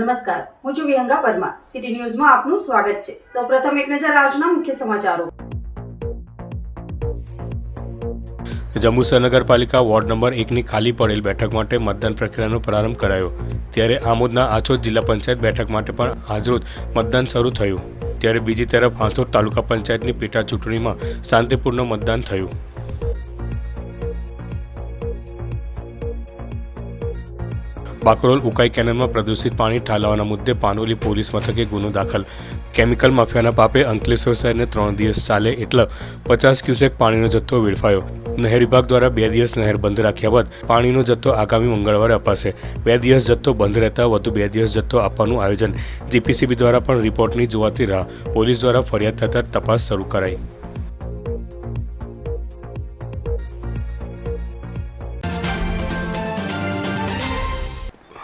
નમસ્કાર. હું છું વિહંગા પરમાર. સિટી ન્યૂઝમાં આપનું સ્વાગત છે. સૌપ્રથમ એક નજર આજના મુખ્ય સમાચારો. જંબુસર નગરપાલિકા વોર્ડ નંબર એકની ખાલી પડેલ બેઠક માટે મતદાન પ્રક્રિયાનો પ્રારંભ કરાયો. ત્યારે આમોદના આછોદ જિલ્લા પંચાયત બેઠક માટે પણ આજરોજ મતદાન શરૂ થયું. ત્યારે બીજી તરફ હાંસોદ તાલુકા પંચાયતની પેટા ચૂંટણીમાં શાંતિપૂર્ણ મતદાન થયું. બાકરોલ ઉકાઈ કેનલમાં પ્રદૂષિત પાણી ઠાલવવાના મુદ્દે પાનોલી પોલીસ મથકે ગુનો દાખલ. કેમિકલ માફિયાના પાપે અંકલેશ્વર શહેરને ત્રણ દિવસ ચાલે એટલે પચાસ ક્યુસેક પાણીનો જથ્થો વેડફાયો. નહેર વિભાગ દ્વારા બે દિવસ નહેર બંધ રાખ્યા બાદ પાણીનો જથ્થો આગામી મંગળવારે અપાશે. બે દિવસ જથ્થો બંધ રહેતા વધુ બે દિવસ જથ્થો આપવાનું આયોજન. જીપીસીબી દ્વારા પણ રિપોર્ટની જોવાતી રાહ પોલીસ દ્વારા ફરિયાદ થતાં તપાસ શરૂ કરાઈ.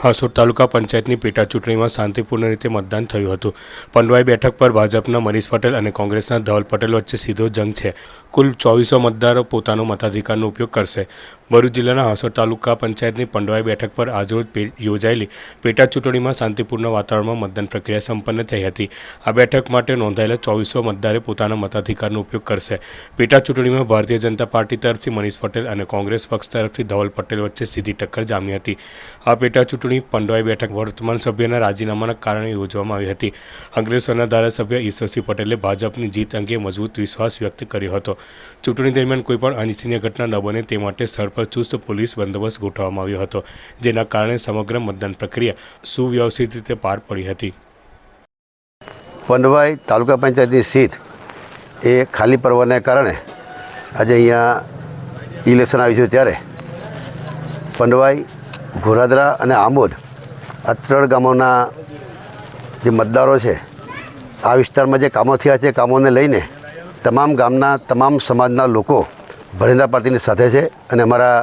હાસોડ તાલુકા પંચાયતની પેટા ચૂંટણીમાં શાંતિપૂર્ણ રીતે મતદાન થયું હતું. પંડવાઈ બેઠક પર ભાજપના મનીષ પટેલ અને કોંગ્રેસના ધવલ પટેલ વચ્ચે સીધો જંગ છે. કુલ ચોવીસો મતદારો પોતાનો મતાધિકારનો ઉપયોગ કરશે. ભરૂચ જિલ્લાના હાસોડ તાલુકા પંચાયતની પંડવાઈ બેઠક પર આજરોજ યોજાયેલી પેટા ચૂંટણીમાં શાંતિપૂર્ણ વાતાવરણમાં મતદાન પ્રક્રિયા સંપન્ન થઈ હતી. આ બેઠક માટે નોંધાયેલા ચોવીસો મતદારે પોતાના મતાધિકારનો ઉપયોગ કરશે. પેટા ચૂંટણીમાં ભારતીય જનતા પાર્ટી તરફથી મનીષ પટેલ અને કોંગ્રેસ પક્ષ તરફથી ધવલ પટેલ વચ્ચે સીધી ટક્કર જામી હતી. આ પેટા ચૂંટણી પંડવાઈ બેઠક વર્તમાન સભ્યના રાજીનામાના કારણે યોજવામાં આવી હતી. અંકલેશ્વરના ધારાસભ્ય ઈશ્વરસિંહ પટેલે ભાજપની જીત અંગે મજબૂત વિશ્વાસ વ્યક્ત કર્યો હતો. ચૂંટણી દરમિયાન કોઈપણ અનિચ્છનીય ઘટના ન બને તે માટે સ્થળ પર ચુસ્ત પોલીસ બંદોબસ્ત ગોઠવવામાં આવ્યો હતો, જેના કારણે સમગ્ર મતદાન પ્રક્રિયા સુવ્યવસ્થિત રીતે પાર પડી હતી. પંડવાઈ તાલુકા પંચાયતની સીટ એ ખાલી પડવાને કારણે આજે અહીંયા ઇલેક્શન આવ્યું છે ત્યારે પંડવાઈ, ઘોરાદરા અને આંબોડ આ ત્રણ ગામોના જે મતદારો છે, આ વિસ્તારમાં જે કામો થયા છે, કામોને લઈને તમામ ગામના તમામ સમાજના લોકો ભરિંદા પાર્ટીની સાથે છે અને અમારા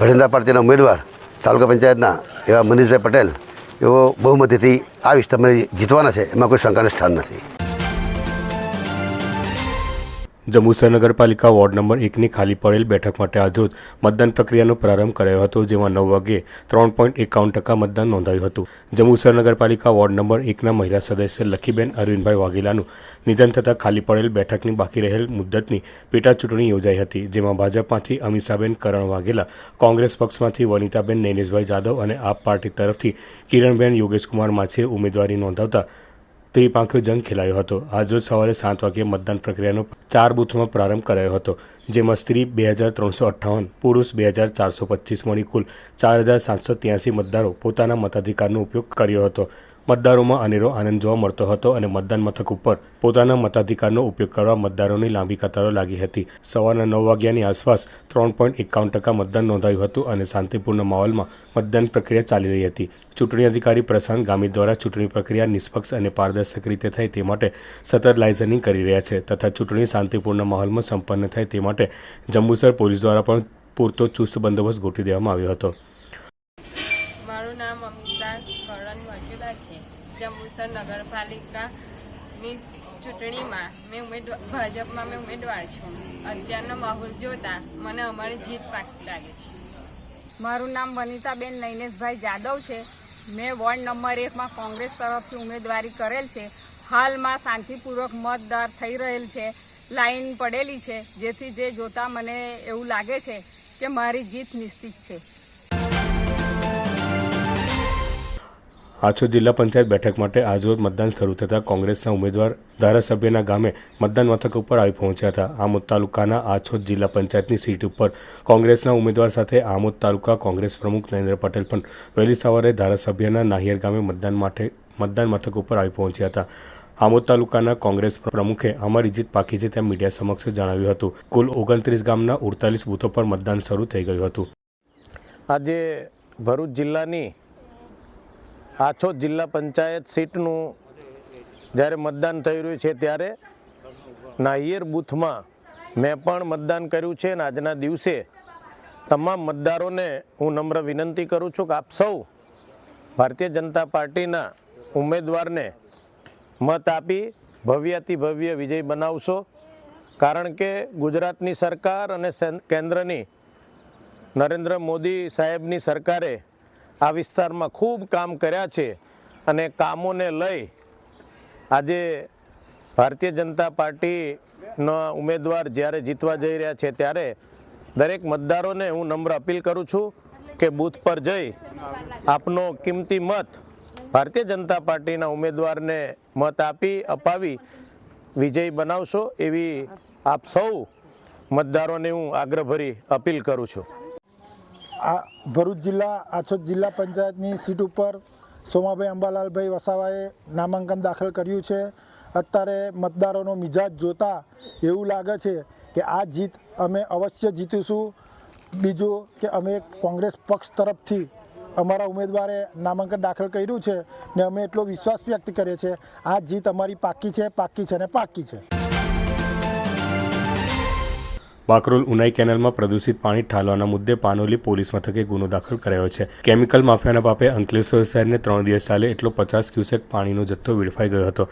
ભરિંદા પાર્ટીના ઉમેદવાર તાલુકા પંચાયતના એવા મનીષભાઈ પટેલ એવો બહુમતીથી આ વિસ્તારમાં જીતવાના છે, એમાં કોઈ શંકાને સ્થાન નથી. જંબુસર નગરપાલિકા વોર્ડ નંબર એકની ખાલી પડેલ બેઠક માટે આજરોજ મતદાન પ્રક્રિયાનો પ્રારંભ કરાયો હતો, જેમાં નવ વાગે ત્રણ પોઈન્ટ એકાવન ટકા મતદાન નોંધાયું હતું. જંબુસર નગરપાલિકા વોર્ડ નંબર એકના મહિલા સદસ્ય લખીબેન અરવિંદભાઈ વાઘેલાનું નિધન થતાં ખાલી પડેલ બેઠકની બાકી રહેલ મુદ્દતની પેટા ચૂંટણી યોજાઈ હતી, જેમાં ભાજપમાંથી અમીષાબેન કરણ વાઘેલા, કોંગ્રેસ પક્ષમાંથી વનિતાબેન નૈનેશભાઈ જાદવ અને આપ પાર્ટી તરફથી કિરણબેન યોગેશકુમાર માછીએ ઉમેદવારી નોંધાવતા ત્રિપાંખ્યો જંગ ખેલાયો હતો. આજરોજ સવારે સાત વાગ્યે મતદાન પ્રક્રિયાનો ચાર બૂથમાં પ્રારંભ કરાયો હતો, જેમાં સ્ત્રી બે હજાર ત્રણસો અઠ્ઠાવન, પુરુષ બે હજાર ચારસો પચીસ મળી કુલ ચાર હજાર સાતસો ત્યાસી મતદારો પોતાના મતાધિકારનો ઉપયોગ કર્યો હતો. મતદારોમાં અનેરો આનંદ જોવા મળતો હતો અને મતદાન મથક ઉપર પોતાના મતાધિકારનો ઉપયોગ કરવા મતદારોની લાંબી કતારો લાગી હતી. સવારના નવ વાગ્યાની આસપાસ ત્રણ પોઈન્ટ એકાવન ટકા મતદાન નોંધાયું હતું અને શાંતિપૂર્ણ માહોલમાં મતદાન પ્રક્રિયા ચાલી રહી હતી. ચૂંટણી અધિકારી પ્રશાંત ગામિત દ્વારા ચૂંટણી પ્રક્રિયા નિષ્પક્ષ અને પારદર્શક રીતે થાય તે માટે સતત લાઇઝનિંગ કરી રહ્યા છે તથા ચૂંટણી શાંતિપૂર્ણ માહોલમાં સંપન્ન થાય તે માટે જંબુસર પોલીસ દ્વારા પણ પૂરતો ચુસ્ત બંદોબસ્ત ગોઠવી દેવામાં આવ્યો હતો મારું નામ અમિતા કરણ વકીલા છે જંબુસર નગરપાલિકાની ચૂંટણીમાં મેં ઉમેદવાર, ભાજપમાં મેં ઉમેદવાર છું. અત્યારનો માહોલ જોતા મને અમારી જીત પાકી લાગે છે. મારું નામ વનિતાબેન નૈનેશભાઈ જાદવ છે. મેં વોર્ડ નંબર એકમાં કોંગ્રેસ તરફથી ઉમેદવારી કરેલ છે. હાલમાં શાંતિપૂર્વક મતદાર થઈ રહેલ છે. લાઈન પડેલી છે. જેથી જે જોતા મને એવું લાગે છે કે મારી જીત નિશ્ચિત છે. આછોદ જિલ્લા પંચાયત બેઠક માટે આજરોજ મતદાન શરૂ થતાં કોંગ્રેસના ઉમેદવાર ધારાસભ્યના ગામે મતદાન મથક ઉપર આવી પહોંચ્યા હતા. આમોદ તાલુકાના આછોદ જિલ્લા પંચાયતની સીટ ઉપર કોંગ્રેસના ઉમેદવાર સાથે આમોદ તાલુકા કોંગ્રેસ પ્રમુખ નરેન્દ્ર પટેલ પણ વહેલી સવારે ધારાસભ્યના નાહિયર ગામે મતદાન માટે મતદાન મથક ઉપર આવી પહોંચ્યા હતા. આમોદ તાલુકાના કોંગ્રેસ પ્રમુખે અમારી જીત પાકી છે તેમ મીડિયા સમક્ષ જણાવ્યું હતું. કુલ ઓગણત્રીસ ગામના ઉડતાલીસ બૂથો પર મતદાન શરૂ થઈ ગયું હતું. આજે ભરૂચ જિલ્લાની આછોદ જિલ્લા પંચાયત સીટનું જ્યારે મતદાન થઈ રહ્યું છે ત્યારે નાહિયેર બૂથમાં મેં પણ મતદાન કર્યું છે અને આજના દિવસે તમામ મતદારોને હું નમ્ર વિનંતી કરું છું કે આપ સૌ ભારતીય જનતા પાર્ટીના ઉમેદવારને મત આપી ભવ્યાતિ ભવ્ય વિજય બનાવશો. કારણ કે ગુજરાતની સરકાર અને કેન્દ્રની નરેન્દ્ર મોદી સાહેબની સરકારે આ વિસ્તારમાં ખૂબ કામ કર્યા છે અને કામોને લઈ આજે ભારતીય જનતા પાર્ટીના ઉમેદવાર જ્યારે જીતવા જઈ રહ્યા છે ત્યારે દરેક મતદારોને હું નમ્ર અપીલ કરું છું કે બૂથ પર જઈ આપનો કિંમતી મત ભારતીય જનતા પાર્ટીના ઉમેદવારને મત આપી, અપાવી, વિજય બનાવશો એવી આપ સૌ મતદારોને હું આગ્રહભરી અપીલ કરું છું. આ ભરૂચ જિલ્લા આછોદ જિલ્લા પંચાયતની સીટ ઉપર સોમાભાઈ અંબાલાલભાઈ વસાવાએ નામાંકન દાખલ કર્યું છે. અત્યારે મતદારોનો મિજાજ જોતા એવું લાગે છે કે આ જીત અમે અવશ્ય જીતીશું. બીજું કે અમે કોંગ્રેસ પક્ષ તરફથી અમારા ઉમેદવારે નામાંકન દાખલ કર્યું છે ને અમે એટલો વિશ્વાસ વ્યક્ત કરીએ છીએ, આ જીત અમારી પાકી છે પાકી છે ને પાકી છે. બાકરોલ ઉનાઈ કેનાલમાં પ્રદૂષિત પાણી ઠાલવાના મુદ્દે પાનોલી પોલીસ મથકે ગુનો દાખલ કરાયો છે. કેમિકલ માફિયાના બાપે અંકલેશ્વર શહેરને ત્રણ દિવસ ચાલે એટલો પચાસ ક્યુસેક પાણીનો જથ્થો વેડફાઈ ગયો હતો.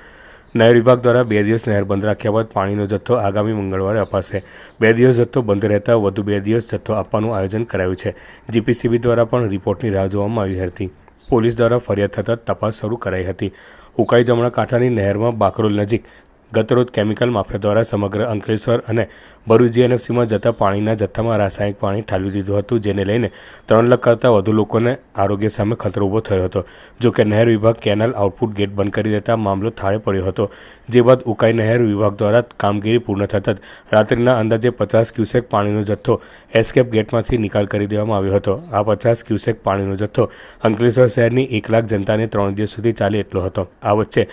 નહેર વિભાગ દ્વારા બે દિવસ નહેર બંધ રાખ્યા બાદ પાણીનો જથ્થો આગામી મંગળવારે અપાશે. બે દિવસ જથ્થો બંધ રહેતા વધુ બે દિવસ જથ્થો આપવાનું આયોજન કરાયું છે. જીપીસીબી દ્વારા પણ રિપોર્ટની રાહ જોવામાં આવી હતી. પોલીસ દ્વારા ફરિયાદ થતાં તપાસ શરૂ કરાઈ હતી. ઉકાઈ જમણા કાંઠાની નહેરમાં બાકરોલ નજીક ગતરોજ કેમિકલ માફિયા દ્વારા સમગ્ર અંકલેશ્વર અને ભરૂચ જીએનએફસીમાં જતા પાણીના જથ્થામાં રાસાયણિક પાણી ઠાલવી દીધું હતું, જેને લઈને ત્રણ લાખ કરતાં વધુ લોકોને આરોગ્ય સામે ખતરો ઊભો થયો હતો. જો કે નહેર વિભાગ કેનાલ આઉટપુટ ગેટ બંધ કરી દેતા મામલો થાળે પડ્યો હતો, જે બાદ ઉકાઈ નહેર વિભાગ દ્વારા કામગીરી પૂર્ણ થતાં રાત્રિના અંદાજે પચાસ ક્યુસેક પાણીનો જથ્થો એસ્કેપ ગેટમાંથી નિકાલ કરી દેવામાં આવ્યો હતો. આ પચાસ ક્યુસેક પાણીનો જથ્થો અંકલેશ્વર શહેરની એક લાખ જનતાને ત્રણ દિવસ સુધી ચાલે એટલો હતો. આ વચ્ચે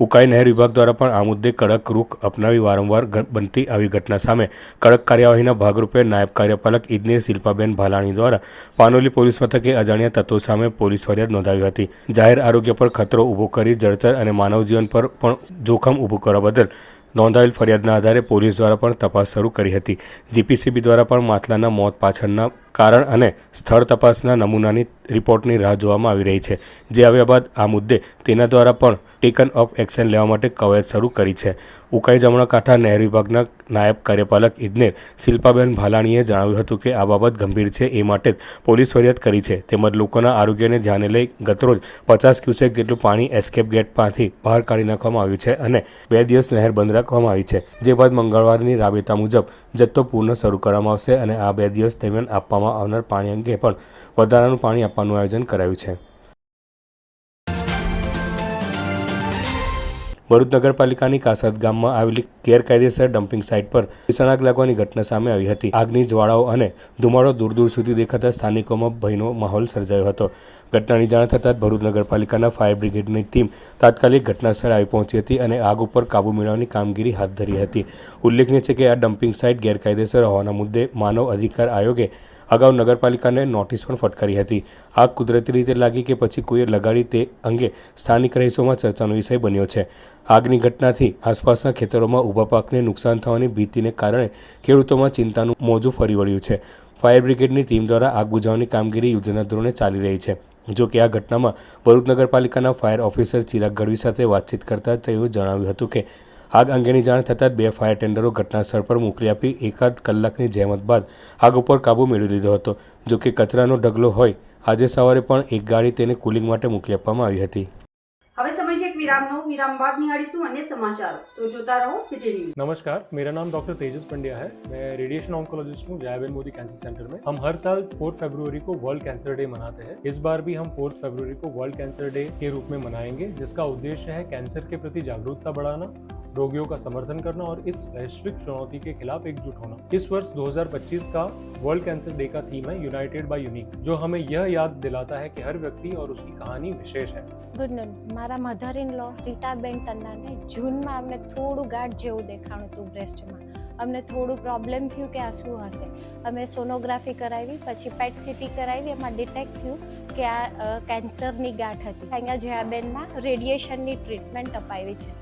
ઉકાઈ નહેર વિભાગ દ્વારા પણ આ મુદ્દે કડક રૂખ અપનાવી વારંવાર બનતી આવી ઘટના સામે કડક કાર્યવાહીના ભાગરૂપે નાયબ કાર્યપાલક ઇજનેર શિલ્પાબેન ભાલાણી દ્વારા પાનોલી પોલીસ મથકે અજાણ્યા તત્વો સામે પોલીસ ફરિયાદ નોંધાવી હતી. જાહેર આરોગ્ય પર ખતરો ઊભો કરી જળચર અને માનવજીવન પર પણ જોખમ ઊભું કરવા બદલ નોંધાવેલ ફરિયાદના આધારે પોલીસ દ્વારા પણ તપાસ શરૂ કરી હતી. જીપીસીબી દ્વારા પણ માથલાના મોત પાછળના કારણ અને સ્થળ તપાસના નમૂનાની રિપોર્ટની રાહ જોવામાં આવી રહી છે. જે આવ્યા બાદ આ મુદ્દે તેના દ્વારા પણ ટેકન ઓફ એક્શન લેવા માટે કવાયત શરૂ કરી છે. ઉકાઈ જમણા કાંઠા નહેર વિભાગના નાયબ કાર્યપાલક ઇજનેર શિલ્પાબેન ભાલાણીએ જણાવ્યું હતું કે આ બાબત ગંભીર છે, એ માટે જ પોલીસ ફરિયાદ કરી છે. તેમજ લોકોના આરોગ્યને ધ્યાને લઈ ગતરોજ પચાસ ક્યુસેક જેટલું પાણી એસ્કેપ ગેટમાંથી બહાર કાઢી નાખવામાં આવ્યું છે અને બે દિવસ નહેર બંધ રાખવામાં આવી છે. જે બાદ મંગળવારની રાબેતા મુજબ જથ્થો પૂર્ણ શરૂ કરવામાં આવશે અને આ બે દિવસ દરમિયાન આપવામાં આવનાર પાણી અંગે પણ વધારાનું પાણી આપવાનું આયોજન કરાયું છે. ભરૂચ નગરપાલિકાની કાસદ ગામમાં આવેલી ગેરકાયદેસર ડમ્પિંગ સાઇટ પર ભીષણ આગ લાગવાની ઘટના સામે આવી હતી. આગની જ્વાળાઓ અને ધુમાડો દૂર દૂર સુધી દેખાતા સ્થાનિકોમાં ભયનો માહોલ સર્જાયો હતો. ઘટનાની જાણ થતાં જ ભરૂચ નગરપાલિકાના ફાયર બ્રિગેડની ટીમ તાત્કાલિક ઘટનાસ્થળે આવી પહોંચી હતી અને આગ ઉપર કાબૂ મેળવવાની કામગીરી હાથ ધરી હતી. ઉલ્લેખનીય છે કે આ ડમ્પિંગ સાઇટ ગેરકાયદેસર હોવાના મુદ્દે માનવ અધિકાર આયોગે અગાઉ નગરપાલિકાને નોટિસ પણ ફટકારી હતી. આગ કુદરતી રીતે લાગી કે પછી કોઈએ લગાડી તે અંગે સ્થાનિક રહીશોમાં ચર્ચાનો વિષય બન્યો છે. આગની ઘટનાથી આસપાસના ખેતરોમાં ઊભા પાકને નુકસાન થવાની ભીતિને કારણે ખેડૂતોમાં ચિંતાનું મોજું ફરી વળ્યું છે. ફાયર બ્રિગેડની ટીમ દ્વારા આગ બુઝાવવાની કામગીરી યુદ્ધના ધોરણે ચાલી રહી છે. જો કે આ ઘટનામાં ભરૂચ નગરપાલિકાના ફાયર ઓફિસર ચિરાગ ગઢવી સાથે વાતચીત કરતા તેઓએ જણાવ્યું હતું કે આગ અંગેની જાણ થતાં બે ફાયર ટેન્ડરો ઘટનાસ્થળ પર મોકલી આપી એકાદ કલાકની જહેમત બાદ આગ ઉપર કાબૂ મેળવી લીધો હતો. જો કે કચરાનો ઢગલો હોય, આજે સવારે પણ એક ગાડી તેને કુલિંગ માટે મોકલી આપવામાં આવી હતી. હવે વિરામનો વિરામ બાદ નિહાળીશું અન્ય સમાચારો તો જોતા રહો સિટી ન્યૂઝ नमस्कार मेरा नाम डॉक्टर तेजस पंड्या है मैं रेडिएशन ऑन्कोलॉजिस्ट हूँ जयाबेन मोदी कैंसर सेंटर में हम हर साल फोर्थ फरवरी को वर्ल्ड कैंसर डे मनाते हैं इस बार भी हम फोर्थ फरवरी को वर्ल्ड कैंसर डे के रूप में मनाएंगे जिसका उद्देश्य है कैंसर के प्रति जागरूकता बढ़ाना रोगियों का समर्थन करना और इस वैश्विक चुनौती के खिलाफ एकजुट होना इस वर्ष 2025 का वर्ल्ड कैंसर डे का थीम है यूनाइटेड बाय यूनिक जो हमें यह याद दिलाता है कि हर व्यक्ति और उसकी कहानी विशेष है ગુડ નોન મારા મધર ઇન લો, રીટાબેન તન્નાને જૂનમાં અમને થોડું ગાંઠ જેવું દેખાણું હતું બ્રેસ્ટમાં. અમને થોડું પ્રોબ્લેમ થયું કે આ શું હશે. અમે સોનોગ્રાફી કરાવી, પછી પેટ સિટી કરાવી, એમાં ડિટેક્ટ થયું કે આ કેન્સરની ગાંઠ હતી. અહીંયા જયાબેનમાં રેડિયેશનની ટ્રીટમેન્ટ અપાવી છે.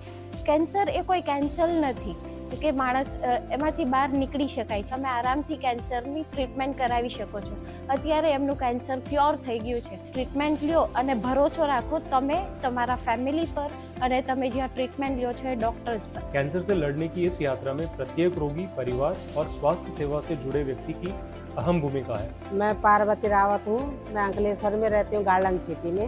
કેન્સર એ કોઈ કેન્સર નથી. કે માણસ અ, એમાંથી બહાર નીકળી શકાય છે અમે આરામથી કેન્સરની ટ્રીટમેન્ટ કરાવી શકો છો અત્યારે એમનું કેન્સર ક્યોર થઈ ગયું છે ટ્રીટમેન્ટ લ્યો અને ભરોસો રાખો તમે તમારા ફેમિલી પર અને તમે જ્યાં ટ્રીટમેન્ટ લ્યો છો એ ડૉક્ટર્સ પર कैंसर से लड़ने की इस यात्रा में प्रत्येक रोगी परिवार और स्वास्थ्य सेवा से जुड़े व्यक्ति की अहम भूमिका है मैं पार्वती रावत हूँ मैं अंकलेश्वर में रहती हूँ गार्डन सिटी में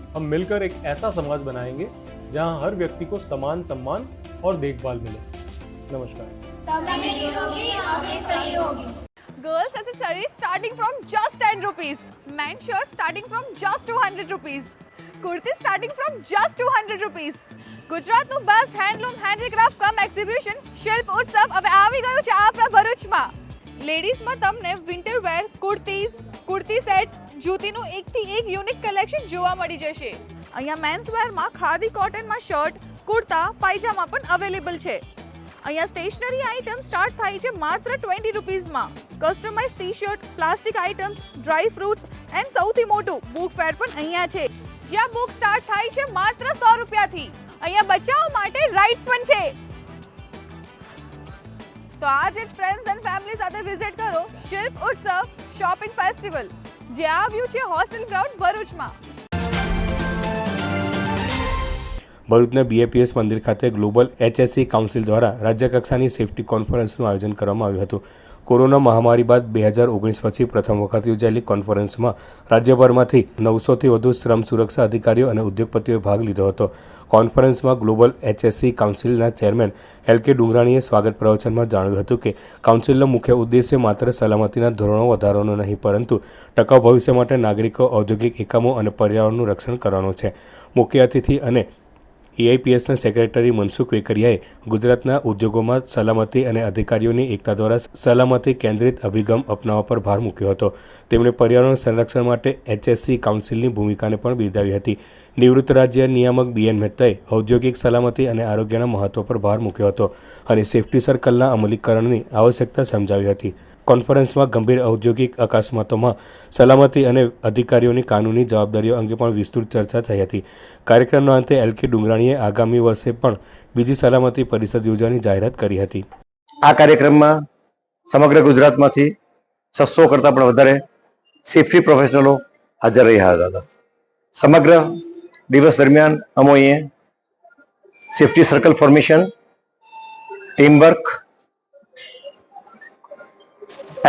हम मिलकर एक ऐसा समाज बनाएंगे जहां हर व्यक्ति को समान सम्मान और देखभाल मिले नमस्कार Girls accessories starting from just 10 rupees. Men shirts starting from just 200 rupees. Kurtis starting from just 200 rupees. ગુજરાતનું best handloom handicraft cum exhibition Shilp Utsav હવે આવી ગયું છે આપણા ભરૂચમાં લેડીઝમાં તમને winter wear kurtis, kurti sets, જૂતીનું એકથી એક યુનિક કલેક્શન જોવા મળી જશે. અહીંયા મેન્સ વેરમાં ખાદી કોટનમાં શર્ટ કુર્તા, પાયજામા પણ અવેલેબલ છે. અહીંયા સ્ટેશનરી આઇટમ સ્ટાર્ટ થાય છે માત્ર twenty રૂપીઝમાં. Customize T shirt plastic items dry fruits and સૌથી મોટું બુક ફેર પણ અહીંયા છે. જ્યાં બુક સ્ટાર્ટ થાય છે માત્ર સો રૂપિયાથી. અહીંયા બચાવ માટે રાઇડ્સ પણ છે. તો આજે જ ફ્રેન્ડ્સ એન્ડ ફેમિલી સાથે વિઝિટ કરો શિલ્પ ઉત્સવ શોપિંગ ફેસ્ટિવલ જે આવ્યું છે હોસ્ટેલ ગ્રાઉન્ડ ભરૂચમાં. ભરૂચના બીએપીએસ મંદિર ખાતે ગ્લોબલ એચએસસી કાઉન્સિલ દ્વારા રાજ્યકક્ષાની સેફટી કોન્ફરન્સનું આયોજન કરવામાં આવ્યું હતું. કોરોના મહામારી બાદ બે હજાર ઓગણીસ પછી પ્રથમ વખત યોજાયેલી કોન્ફરન્સમાં રાજ્યભરમાંથી નવસોથી વધુ શ્રમ સુરક્ષા અધિકારીઓ અને ઉદ્યોગપતિઓએ ભાગ લીધો હતો. કોન્ફરન્સમાં ગ્લોબલ એચએસસી કાઉન્સિલના ચેરમેન એલ કે ડુંગરાણીએ સ્વાગત પ્રવચનમાં જણાવ્યું હતું કે કાઉન્સિલનો મુખ્ય ઉદ્દેશ્ય માત્ર સલામતીના ધોરણો વધારવાનો નહીં, પરંતુ ટકાઉ ભવિષ્ય માટે નાગરિકો, ઔદ્યોગિક એકમો અને પર્યાવરણનું રક્ષણ કરવાનો છે. મુખ્ય અતિથિ અને એઆઈપીએસના સેક્રેટરી મનસુખ વેકરિયાએ ગુજરાતના ઉદ્યોગોમાં સલામતી અને અધિકારીઓની એકતા દ્વારા સલામતી કેન્દ્રિત અભિગમ અપનાવવા પર ભાર મૂક્યો હતો. તેમણે પર્યાવરણ સંરક્ષણ માટે એચએસસી કાઉન્સિલની ભૂમિકાને પણ બિરદાવી હતી. નિવૃત્ત રાજ્ય નિયામક બીએન મહેતાએ ઔદ્યોગિક સલામતી અને આરોગ્યના મહત્વ પર ભાર મૂક્યો હતો અને સેફ્ટી સર્કલના અમલીકરણની આવશ્યકતા સમજાવી હતી. કોન્ફરન્સમાં ગંભીર ઔદ્યોગિક અકસ્માતોમાં સલામતી અને અધિકારીઓની કાનૂની જવાબદારીઓ અંગે પણ વિસ્તૃત ચર્ચા થઈ હતી. કાર્યક્રમના અંતે એલ કે ડુંગરાણીએ આગામી વર્ષે પણ બીજી સલામતી પરિષદ યોજવાની જાહેરાત કરી હતી. આ કાર્યક્રમમાં સમગ્ર ગુજરાતમાંથી છસો કરતાં પણ વધારે સેફ્ટી પ્રોફેશનલો હાજર રહ્યા હતા. સમગ્ર દિવસ દરમિયાન અમોએ safety circle formation teamwork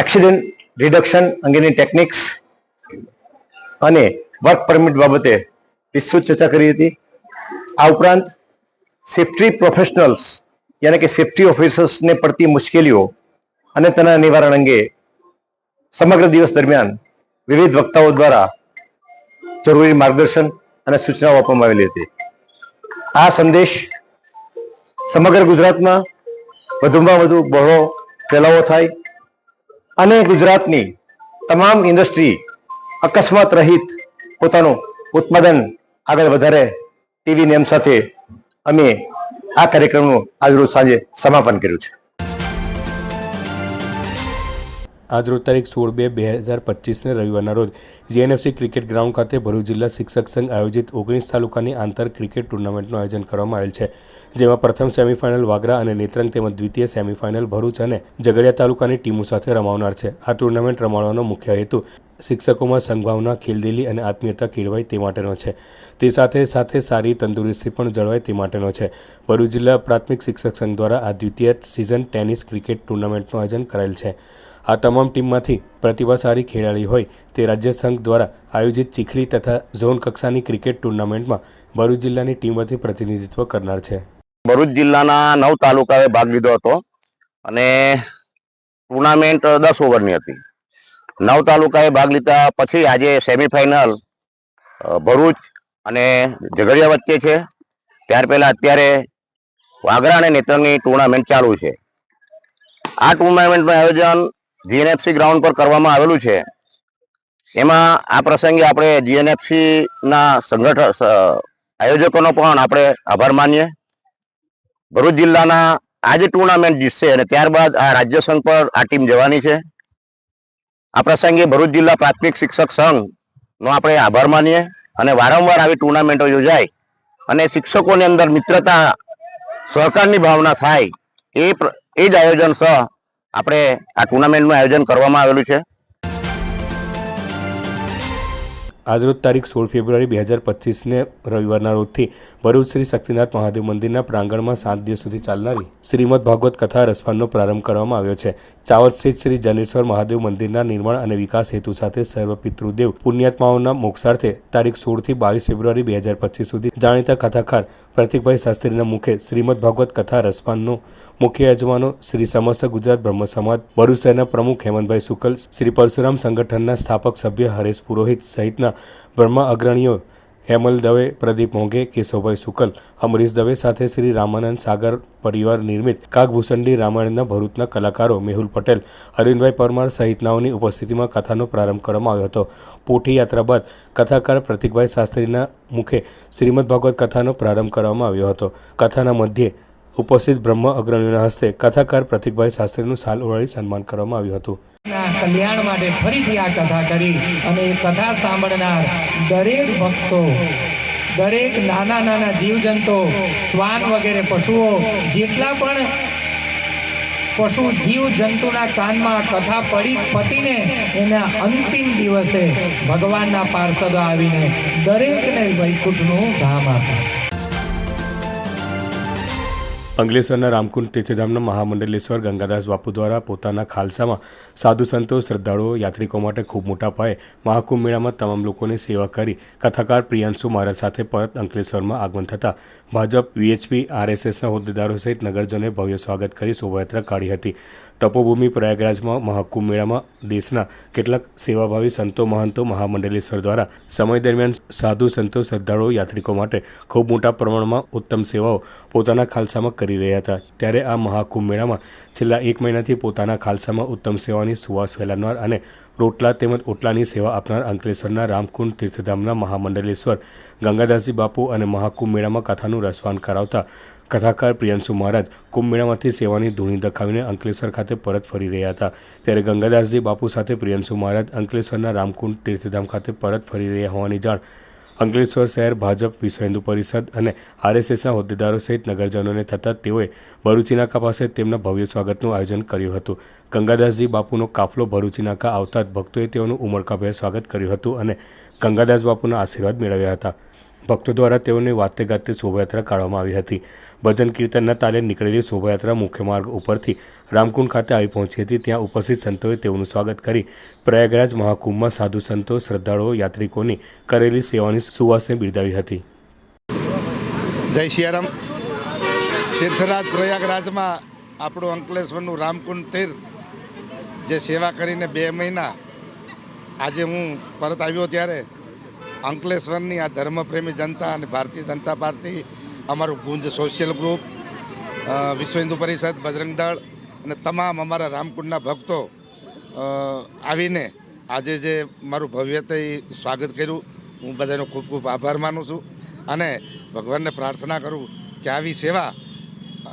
accident reduction અંગેની ટેકનિક્સ અને વર્ક પરમિટ બાબતે વિસ્તૃત ચર્ચા કરી હતી. આ ઉપરાંત સેફ્ટી પ્રોફેશનલ્સ યાને કે સેફ્ટી ઓફિસર્સને પડતી મુશ્કેલીઓ અને તેના નિવારણ અંગે સમગ્ર દિવસ દરમિયાન વિવિધ વક્તાઓ દ્વારા જરૂરી માર્ગદર્શન અને સૂચનાઓ આપવામાં આવેલી હતી. આ સંદેશ સમગ્ર ગુજરાતમાં વધુમાં વધુ બહોળો ફેલાવો થાય અને ગુજરાતની તમામ ઇન્ડસ્ટ્રી અકસ્માત રહિત પોતાનું ઉત્પાદન આગળ વધારે તેવી નેમ સાથે અમે આ કાર્યક્રમનું આજરોજ સાંજે સમાપન કર્યું છે. આજરોજ તારીખ સોળ બે બે હજાર પચીસને રવિવારના રોજ જીએનએફસી ક્રિકેટ ગ્રાઉન્ડ ખાતે ભરૂચ જિલ્લા શિક્ષક સંઘ આયોજિત ઓગણીસ તાલુકાની આંતર ક્રિકેટ ટુર્નામેન્ટનું આયોજન કરવામાં આવેલ છે, જેમાં પ્રથમ સેમીફાઇનલ વાગરા અને નેત્રંગ તેમજ દ્વિતીય સેમીફાઇનલ ભરૂચ અને ઝઘડિયા તાલુકાની ટીમો સાથે રમાવનાર છે. આ ટુર્નામેન્ટ રમાડવાનો મુખ્ય હેતુ શિક્ષકોમાં સંભાવના, ખેલદિલી અને આત્મીયતા કેળવાય તે માટેનો છે. તે સાથે સાથે સારી તંદુરસ્તી પણ જળવાય તે માટેનો છે. ભરૂચ જિલ્લા પ્રાથમિક શિક્ષક સંઘ દ્વારા આ દ્વિતીય સિઝન ટેનિસ ક્રિકેટ ટુર્નામેન્ટનું આયોજન કરાયેલ છે. આ તમામ ટીમમાંથી પ્રતિભાશાળી ખેલાડી હોય તે રાજ્ય સંઘ દ્વારા આયોજિત ચીખલી તથા ઝોન કક્ષાની ક્રિકેટ ટુર્નામેન્ટમાં ભરૂચ જિલ્લાની ટીમ વતી પ્રતિનિધિત્વ કરનાર છે. ભરૂચ જિલ્લાના નવ તાલુકાએ ભાગ લીધો હતો અને ટુર્નામેન્ટ દસ ઓવરની હતી. નવ તાલુકાએ ભાગ લીધા પછી આજે સેમિફાઇનલ ભરૂચ અને ઝઘડિયા વચ્ચે છે. ત્યાર પહેલા અત્યારે વાગરા અને નેત્રંગની ટુર્નામેન્ટ ચાલુ છે. આ ટુર્નામેન્ટનું આયોજન જીએનએફસી ગ્રાઉન્ડ પર કરવામાં આવેલું છે. એમાં આ પ્રસંગે આપણે જીએનએફસીના સંગઠન આયોજકોનો પણ આપણે આભાર માનીએ. ભરૂચ જિલ્લાના આજે ટુર્નામેન્ટ જીતશે અને ત્યારબાદ આ રાજ્ય સંઘ પર આ ટીમ જવાની છે. આ પ્રસંગે ભરૂચ જિલ્લા પ્રાથમિક શિક્ષક સંઘનો આપણે આભાર માનીએ અને વારંવાર આવી ટુર્નામેન્ટો યોજાય અને શિક્ષકોની અંદર મિત્રતા, સહકારની ભાવના થાય એ એ જ આયોજન સહ આપણે આ ટુર્નામેન્ટનું આયોજન કરવામાં આવેલું છે. આજરોજ તારીખ સોળ ફેબ્રુઆરી બે હજાર પચીસને રવિવારના રોજથી ભરૂચ શ્રી શક્તિનાથ મહાદેવ મંદિરના પ્રાંગણમાં સાત દિવસ સુધી ચાલનારી શ્રીમદ ભાગવત કથા રસપાનનો પ્રારંભ કરવામાં આવ્યો છે. ચાવર સ્થિત શ્રી જનેશ્વર મહાદેવ મંદિરના નિર્માણ અને વિકાસ હેતુ સાથે સર્વ પિતૃદેવ પુણ્યાત્માઓના મોક્ષાર્થે તારીખ સોળથી બાવીસ ફેબ્રુઆરી બે હજાર પચીસ સુધી જાણીતા કથાકાર પ્રતિકભાઈ શાસ્ત્રીના મુખે શ્રીમદ ભાગવત કથા રસપાનનો મુખ્ય યજમાનો શ્રી સમસ્ત ગુજરાત બ્રહ્મ સમાજ ભરૂચ પ્રમુખ હેમંતભાઈ શુકલ શ્રી પરશુરામ સંગઠનના સ્થાપક સભ્ય હરેશ પુરોહિત સહિતના બ્રહ્મ અગ્રણીઓ હેમલ દવે, પ્રદીપ મોંઘે, કેશવભાઈ શુકલ અમરીશ દવે સાથે શ્રી રામાનંદ સાગર પરિવાર નિર્મિત કાગભૂષણડી રામાયણના ભરૂચના કલાકારો મેહુલ પટેલ, અરવિંદભાઈ પરમાર સહિતનાઓની ઉપસ્થિતિમાં કથાનો પ્રારંભ કરવામાં આવ્યો હતો. પોઠી યાત્રા બાદ કથાકાર પ્રતિકભાઈ શાસ્ત્રીના મુખે શ્રીમદ ભાગવત કથાનો પ્રારંભ કરવામાં આવ્યો હતો. કથાના મધ્યે ઉપસ્થિત બ્રહ્મ અગ્રણીઓના હસ્તે કથાકાર પ્રતિકભાઈ શાસ્ત્રીનું સાલ ઓળાવી સન્માન કરવામાં આવ્યું હતું. કલ્યાણ માટે ફરીથી આ કથા કરી અને એ કથા સાંભળનાર દરેક ભક્તો, દરેક નાના નાના જીવજંતુ, શ્વાન વગેરે પશુઓ, જેટલા પણ પશુ જીવ જંતુના કાનમાં કથા પડી પતીને એના અંતિમ દિવસે ભગવાનના પાર્ષદો આવીને દરેકને વૈકુંઠનું ધામ આપે. અંકલેશ્વરના રામકુંડ તીર્થધામના મહામંડલેશ્વર ગંગાદાસ બાપુ દ્વારા પોતાના ખાલસામાં સાધુ સંતો, શ્રદ્ધાળુઓ, યાત્રિકો માટે ખૂબ મોટા પાયે મહાકુંભ મેળામાં તમામ લોકોની સેવા કરી. કથાકાર પ્રિયાંશુ મહારાજ સાથે પરત અંકલેશ્વરમાં આગમન થતાં ભાજપ, વીએચપી, આરએસએસના હોદ્દેદારો સહિત નગરજનોએ ભવ્ય સ્વાગત કરી શોભાયાત્રા કાઢી હતી. તપોભૂમિ પ્રયાગરાજમાં મહાકુંભ મેળામાં દેશના કેટલાક સેવાભાવી સંતો, મહંતો મહામંડલેશ્વર દ્વારા સમય દરમિયાન સાધુ સંતો, શ્રદ્ધાળુઓ, યાત્રિકો માટે ખૂબ મોટા પ્રમાણમાં ઉત્તમ સેવાઓ પોતાના ખાલસામાં કરી રહ્યા હતા. ત્યારે આ મહાકુંભ મેળામાં છેલ્લા એક મહિનાથી પોતાના ખાલસામાં ઉત્તમ સેવાની સુવાસ ફેલાવનાર અને રોટલા તેમજ ઓટલાની સેવા આપનાર અંકલેશ્વરના રામકુંડ તીર્થધામના મહામંડલેશ્વર ગંગાદાસજી બાપુ અને મહાકુંભ મેળામાં કથાનું રસવાન કરાવતા કથાકાર પ્રિયંશુ મહારાજ કુંભ મેળામાંથી સેવાની ધૂણી દખાવીને અંકલેશ્વર ખાતે પરત ફરી રહ્યા હતા. ત્યારે ગંગાદાસજી બાપુ સાથે પ્રિયંશુ મહારાજ અંકલેશ્વરના રામકુંડ તીર્થધામ ખાતે પરત ફરી રહ્યા હોવાની જાણ અંકલેશ્વર શહેર ભાજપ વિશ્વ હિન્દુ પરિષદ અને આરએસએસના હોદ્દેદારો સહિત નગરજનોને થતાં તેઓએ ભરૂચી પાસે તેમના ભવ્ય સ્વાગતનું આયોજન કર્યું હતું. ગંગાદાસજી બાપુનો કાફલો ભરૂચી નાકા આવતા જ ભક્તોએ તેઓનું ઉમળકાભેર સ્વાગત કર્યું હતું અને ગંગાદાસ બાપુના આશીર્વાદ મેળવ્યા હતા. ભક્તો દ્વારા તેઓને વાતે ગાતે શોભાયાત્રા કાઢવામાં આવી હતી. ભજન કીર્તનના તાલે નીકળેલી શોભાયાત્રા મુખ્ય માર્ગ ઉપરથી રામકુંડ ખાતે આવી પહોંચી હતી. ત્યાં ઉપસ્થિત સંતોએ તેઓનું સ્વાગત કરી પ્રયાગરાજ મહાકુંભમાં સાધુ સંતો, શ્રદ્ધાળુઓ, યાત્રિકોની કરેલી સેવાની સુવાસને બિરદાવી હતી. જય સિયારામ તીર્થરાજ પ્રયાગરાજમાં આપણું અંકલેશ્વરનું રામકુંડ તીર્થ જે સેવા કરીને બે મહિના આજે હું પરત આવ્યો ત્યારે અંકલેશ્વરની આ ધર્મપ્રેમી જનતા અને ભારતીય જનતા પાર્ટી, અમારું ગુંજ સોશિયલ ગ્રુપ વિશ્વ હિન્દુ પરિષદ, બજરંગ દળ અને તમામ અમારા રામકુંડના ભક્તો આવીને આજે જે મારું ભવ્યતય સ્વાગત કર્યું, હું બધાનો ખૂબ ખૂબ આભાર માનું છું અને ભગવાનને પ્રાર્થના કરું કે આવી સેવા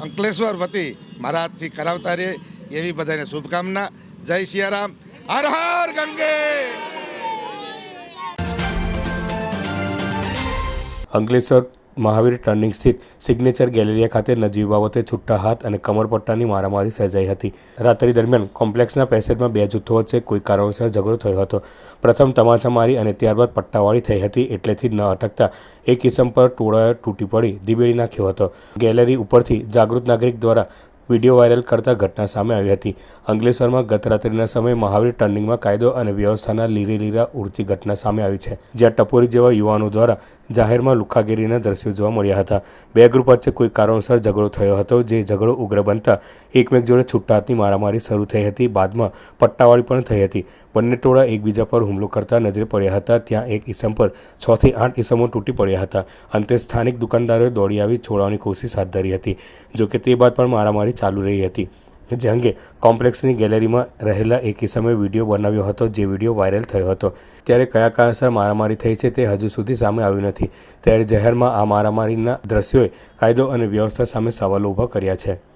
અંકલેશ્વર વતી મારા હાથથી કરાવતા રહે, એવી બધાને શુભકામના. જય સિયારામ હર હર ગંગે! અંકલેશ્વર મહાવીર ટર્નિંગ સ્થિત સિગ્નેચર ગેલેરિયા ખાતે નજીવી બાબતે છૂટા હાથ અને કમરપટ્ટાની મારામારી સર્જાઈ હતી. રાત્રિ દરમિયાન કોમ્પ્લેક્સના પેસેજમાં બે જૂથો વચ્ચે કોઈ કારણોસર ઝઘડો થયો હતો. પ્રથમ તમાચા મારી અને ત્યારબાદ પટ્ટાવાળી થઈ હતી એટલેથી ન અટકતા એક કિસમ પર ટોળાએ તૂટી પડી દિબેડી નાખ્યો હતો. ગેલેરી ઉપરથી જાગૃત નાગરિક દ્વારા વીડિયો વાયરલ કરતા ઘટના સામે આવી હતી. અંકલેશ્વરમાં ગત રાત્રિના સમયે મહાવીર ટર્નિંગમાં કાયદો અને વ્યવસ્થાના લીરે લીરા ઉડતી ઘટના સામે આવી છે, જ્યાં ટપોરી જેવા યુવાનો દ્વારા જાહેરમાં લુખાગીરીના દ્રશ્યો જોવા મળ્યા હતા. બે ગ્રુપ વચ્ચે કોઈ કારણોસર ઝઘડો થયો હતો, જે ઝઘડો ઉગ્ર બનતા એકમેક જોડે છૂટા હાથની મારામારી શરૂ થઈ હતી. બાદમાં પટ્ટાવાળી પણ થઈ હતી. બંને ટોળા એકબીજા પર હુમલો કરતા નજરે પડ્યા હતા. ત્યાં એક ઈસમ પર છ થી આઠ ઈસમો તૂટી પડ્યા હતા. અંતે સ્થાનિક દુકાનદારોએ દોડી આવી છોડાવવાની કોશિશ હાથ ધરી હતી જોકે તે બાદ પણ મારામારી ચાલુ રહી હતી. જે અંગે કોમ્પ્લેક્સની ગેલેરીમાં રહેલા એક સમયે વીડિયો બનાવ્યો હતો, જે વીડિયો વાયરલ થયો હતો. ત્યારે કયા કારણસર મારામારી થઈ છે તે હજુ સુધી સામે આવ્યું નથી. ત્યારે જાહેરમાં આ મારામારીના દ્રશ્યોએ કાયદો અને વ્યવસ્થા સામે સવાલો ઊભા કર્યા છે.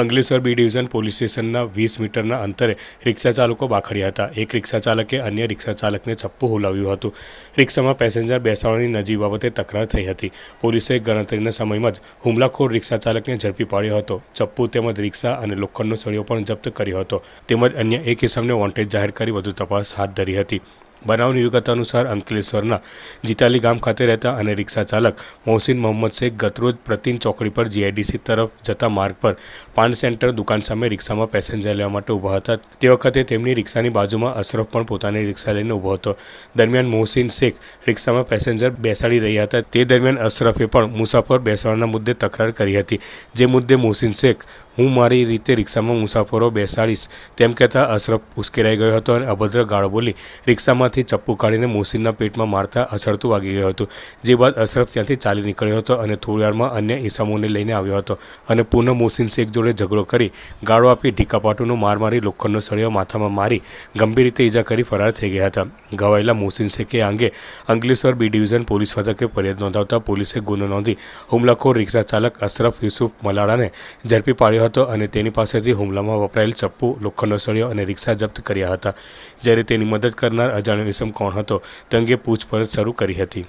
અંકલેશ્વર બી ડિવિઝન પોલીસ સ્ટેશનના વીસ મીટરના અંતરે રિક્ષા ચાલકો બાખડ્યા હતા. એક રિક્ષા ચાલકે અન્ય રિક્ષા ચાલકને ચપ્પુ હોલાવ્યું હતું. રિક્ષામાં પેસેન્જર બેસાડવાની નજીક બાબતે તકરાર થઈ હતી. પોલીસે ગણતરીના સમયમાં જ હુમલાખોર રિક્ષા ચાલકને ઝડપી પાડ્યો હતો. ચપ્પુ તેમજ રિક્ષા અને લોખંડનો સળિયો પણ જપ્ત કર્યો હતો. તેમજ અન્ય એક ઇસમને વોન્ટેડ જાહેર કરી વધુ તપાસ હાથ ધરી હતી. બનાવની વિગત અનુસાર અંકલેશ્વરના જીતાલી ગામ ખાતે રહેતા અને રિક્ષા ચાલક મોહસિન મોહમ્મદ શેખ ગતરોજ પ્રતિન ચોકડી પર જીઆઈડીસી તરફ જતા માર્ગ પર પાન સેન્ટર દુકાન સામે રિક્ષામાં પેસેન્જર લેવા માટે ઊભા હતા. તે વખતે તેમની રિક્ષાની બાજુમાં અશરફ પણ પોતાની રિક્ષા લઈને ઊભો હતો. દરમિયાન મોહસિન શેખ રિક્ષામાં પેસેન્જર બેસાડી રહ્યા હતા. તે દરમિયાન અશરફે પણ મુસાફર બેસાડવાના મુદ્દે તકરાર કરી હતી. જે મુદ્દે મોહસિન શેખ હું મારી રીતે રિક્ષામાં મુસાફરો બેસાડીશ. તેમ કહેતા અશરફ ઉશ્કેરાઈ ગયો હતો અને અભદ્ર ગાળો બોલી રિક્ષામાંથી ચપ્પુ કાઢીને મોહસિનના પેટમાં મારતા અછડતું વાગી ગયું હતું. જે બાદ અશરફ ત્યાંથી ચાલી નીકળ્યો હતો અને થોડીવારમાં અન્ય ઈસમોને લઈને આવ્યો હતો અને પુનઃ મોસીન શેખ જોડે ઝઘડો કરી ગાળો આપી ઢીકાપાટુનો માર મારી લોખંડનો સળિયો માથામાં મારી ગંભીર રીતે ઈજા કરી ફરાર થઈ ગયા હતા. ઘવાયેલા મોસીન શેખે અંગે અંગલેશ્વર બી ડિવિઝન પોલીસ મથકે ફરિયાદ નોંધાવતા પોલીસે ગુનો નોંધી હુમલાખોર રિક્ષા ચાલક અશરફ યુસુફ મલાડાને ઝડપી પાડ્યો હતો. અને તેની પાસેથી હુમલામાં વપરાયેલ ચપ્પુ લોખંડનો સળિયો અને રિક્ષા જપ્ત કર્યા હતા. જ્યારે તેની મદદ કરનાર અજાણ્યો ઇસમ કોણ હતો તે અંગે પૂછપરછ શરૂ કરી હતી.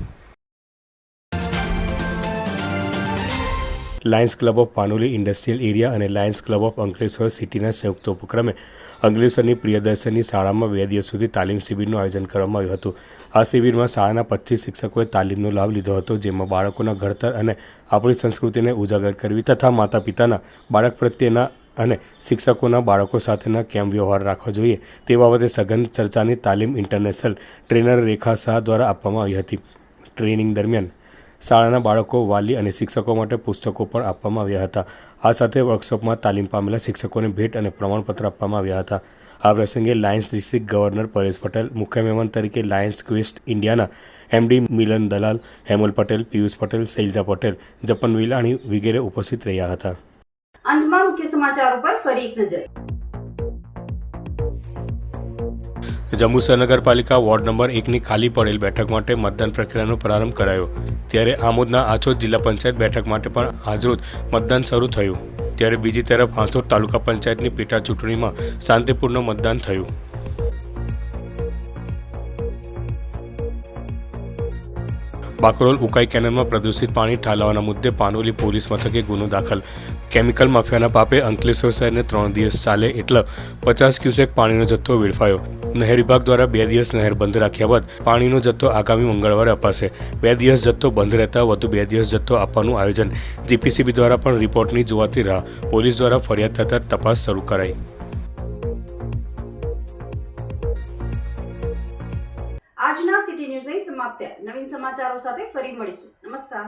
Lions club of Panoli industrial area અને લાયન્સ ક્લબ ઓફ અંકલેશ્વર સિટીના સંયુક્ત ઉપક્રમે અંકલેશ્વરની પ્રિયદર્શનની શાળામાં બે દિવસ સુધી તાલીમ શિબિરનું આયોજન કરવામાં આવ્યું હતું. આ શિબિરમાં શાળાના પચીસ શિક્ષકોએ તાલીમનો લાભ લીધો હતો, જેમાં બાળકોના ઘડતર અને આપણી સંસ્કૃતિને ઉજાગર કરવી તથા માતા પિતાના બાળક પ્રત્યેના અને શિક્ષકોના બાળકો સાથેના કેમ વ્યવહાર રાખવો જોઈએ તે બાબતે સઘન ચર્ચાની તાલીમ ઇન્ટરનેશનલ ટ્રેનર રેખા શાહ દ્વારા આપવામાં આવી હતી. ટ્રેનિંગ દરમિયાન શાળાના બાળકો, વાલી અને શિક્ષકો માટે પુસ્તકો પણ આપવામાં આવ્યા હતા. આ સાથે વર્કશોપમાં તાલીમ પામેલા શિક્ષકોને ભેટ અને પ્રમાણપત્ર આપવામાં આવ્યા હતા. આ પ્રસંગે lions district governor Paresh Patel, મુખ્ય મહેમાન તરીકે લાયન્સ ક્વેસ્ટ ઇન્ડિયાના એમડી મિલન દલાલ, હેમલ પટેલ, પિયુષ પટેલ, શૈલજા પટેલ, જપન વિલાણી વગેરે ઉપસ્થિત રહ્યા હતા. અંતમાં મુખ્ય સમાચાર ઉપર ફરી એક નજર. જંબુસર નગરપાલિકા વોર્ડ નંબર એકની ખાલી પડેલ બેઠક માટે મતદાન પ્રક્રિયાનો પ્રારંભ કરાયો. ત્યારે આમોદના આછોદ જિલ્લા પંચાયત બેઠક માટે પણ આજરોજ મતદાન શરૂ થયું. ત્યારે બીજી તરફ હાંસોદ તાલુકા પંચાયતની પેટા ચૂંટણીમાં શાંતિપૂર્ણ મતદાન થયું. બાકરોલ ઉકાઈ કેનાલમાં પ્રદૂષિત પાણી ઠાલવાના મુદ્દે પાનોલી પોલીસ મથકે ગુનો દાખલ. કેમિકલ માફિયાના પાપે અંકલેશ્વર શહેરને ત્રણ દિવસ ચાલે એટલે પચાસ ક્યુસેક પાણીનો જથ્થો વેડફાયો. નહેર વિભાગ દ્વારા બે દિવસ નહેર બંધ રાખ્યા બાદ પાણીનો જથ્થો આગામી મંગળવારે અપાશે. બે દિવસ જથ્થો બંધ રહેતા વધુ બે દિવસ જથ્થો આપવાનું આયોજન. જીપીસીબી દ્વારા પણ રિપોર્ટની જોવાતી રાહ પોલીસ દ્વારા ફરિયાદ થતાં તપાસ શરૂ કરાઈ. સાથે ફરી મળીશું. નમસ્કાર.